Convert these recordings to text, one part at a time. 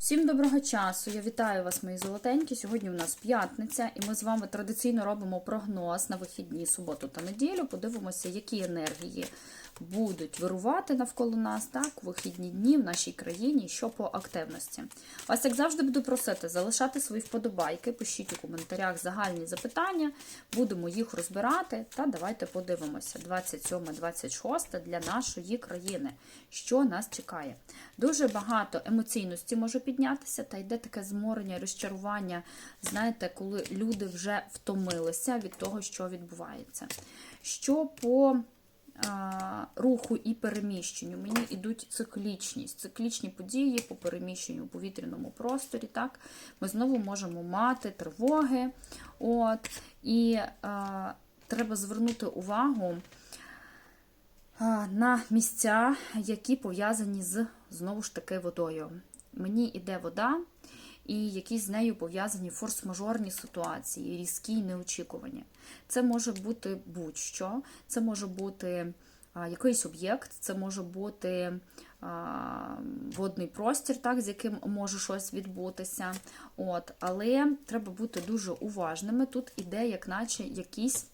Всім доброго часу! Я вітаю вас, мої золотенькі. Сьогодні у нас п'ятниця, і ми з вами традиційно робимо прогноз на вихідні суботу та неділю. Подивимося, які енергії будуть вирувати навколо нас так, у вихідні дні в нашій країні, що по активності. Вас, як завжди, буду просити залишати свої вподобайки, пишіть у коментарях загальні запитання, будемо їх розбирати. Та давайте подивимося. 27-26 для нашої країни. Що нас чекає? Дуже багато емоційності може піднятися, та йде таке зморення, розчарування. Знаєте, коли люди вже втомилися від того, що відбувається. Що по а, руху і переміщенню. Мені йдуть циклічність, циклічні події по переміщенню у повітряному просторі. Так? Ми знову можемо мати тривоги. От, І а, треба звернути увагу на місця, які пов'язані з знову ж таки водою. Мені йде вода, і якісь з нею пов'язані форс-мажорні ситуації, різкі й неочікувані. Це може бути будь-що, це може бути якийсь об'єкт, це може бути водний простір, так, з яким може щось відбутися. От, Але треба бути дуже уважними. Тут іде, як наче якісь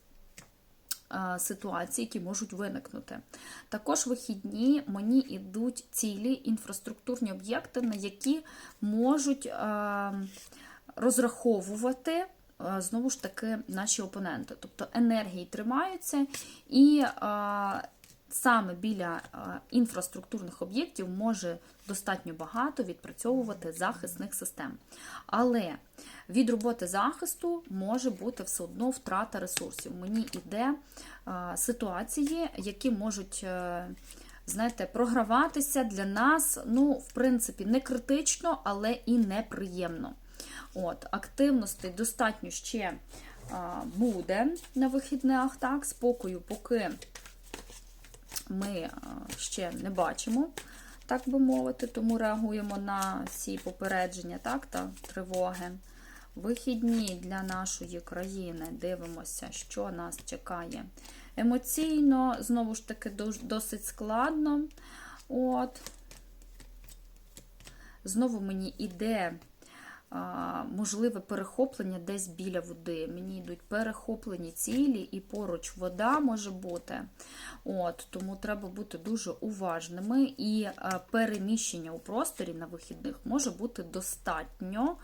ситуації, які можуть виникнути. Також вихідні мені йдуть цілі інфраструктурні об'єкти, на які можуть розраховувати. Знову ж таки, наші опоненти. Тобто енергії тримаються, і а, саме біля інфраструктурних об'єктів може достатньо багато відпрацьовувати захисних систем. Але від роботи захисту може бути все одно втрата ресурсів. Мені йде ситуації, які можуть. Знаєте, програватися для нас, ну, в принципі, не критично, але і неприємно. От, Активності достатньо ще а, буде на вихідних, так, спокою, поки ми ще не бачимо, так би мовити, тому реагуємо на ці попередження так, та тривоги. Вихідні для нашої країни дивимося, що нас чекає. Емоційно, знову ж таки, досить складно. От. Знову мені іде можливе перехоплення десь біля води. Мені йдуть перехоплені цілі, і поруч вода може бути. От, Тому треба бути дуже уважними, і переміщення у просторі на вихідних може бути достатньо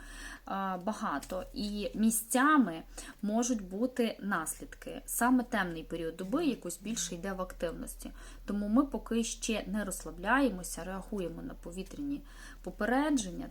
багато. І місцями можуть бути наслідки. Саме темний період доби якось більше йде в активності. Тому ми поки ще не розслабляємося, реагуємо на повітряні попередження.